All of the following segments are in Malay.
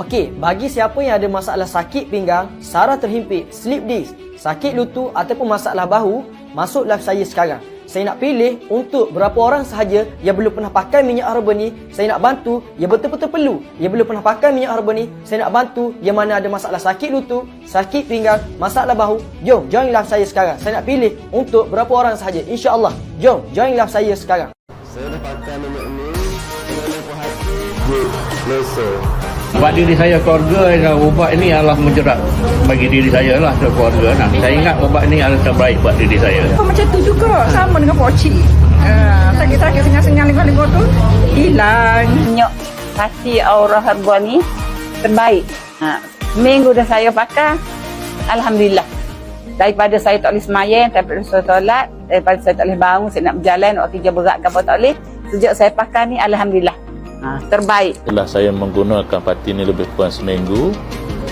Okey, bagi siapa yang ada masalah sakit pinggang, saraf terhimpit, slip disc, sakit lutut ataupun masalah bahu, masuk live saya sekarang. Saya nak pilih untuk berapa orang sahaja yang belum pernah pakai minyak herba ni, saya nak bantu yang betul-betul perlu. Yang belum pernah pakai minyak herba ni, saya nak bantu yang mana ada masalah sakit lutut, sakit pinggang, masalah bahu. Jom join live saya sekarang. Saya nak pilih untuk berapa orang sahaja. Insya-Allah. Jom join live saya sekarang. Saya dah pakai minyak ni Kerana puas hati Dia Lesa Buat diri saya keluarga dan ubat ini adalah menjerat bagi diri saya lah ke keluarga. Nah, saya ingat ubat ini adalah terbaik buat diri saya. Oh, macam tu juga sama dengan poci. Uh, sakit-sakit sengal-sengal lingkar-lingkar tu hilang. minyak hati aura herba ni terbaik. Ha, seminggu dah saya pakai, Alhamdulillah. Daripada saya tak boleh semayang, daripada saya solat, daripada saya tak boleh bangun, saya nak berjalan, nak kerja berat ke apa tak boleh. Sejak saya pakai ni, Alhamdulillah. Ha, terbaik. Setelah saya menggunakan pati ini lebih kurang seminggu,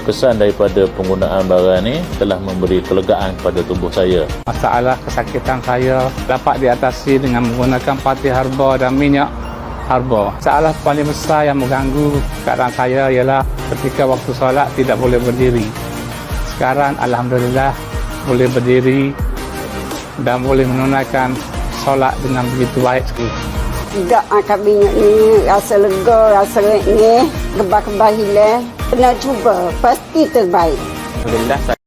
kesan daripada penggunaan barang ini telah memberi kelegaan kepada tubuh saya. Masalah kesakitan saya dapat diatasi dengan menggunakan pati herba dan minyak herba. Masalah paling besar yang mengganggu keadaan saya ialah ketika waktu solat tidak boleh berdiri. Sekarang Alhamdulillah boleh berdiri dan boleh menunaikan solat dengan begitu baik sekali. Tidak angkat minyak ni rasa lega, rasa ni, gebah-gebah hilang. Pernah cuba, pasti terbaik. Alhamdulillah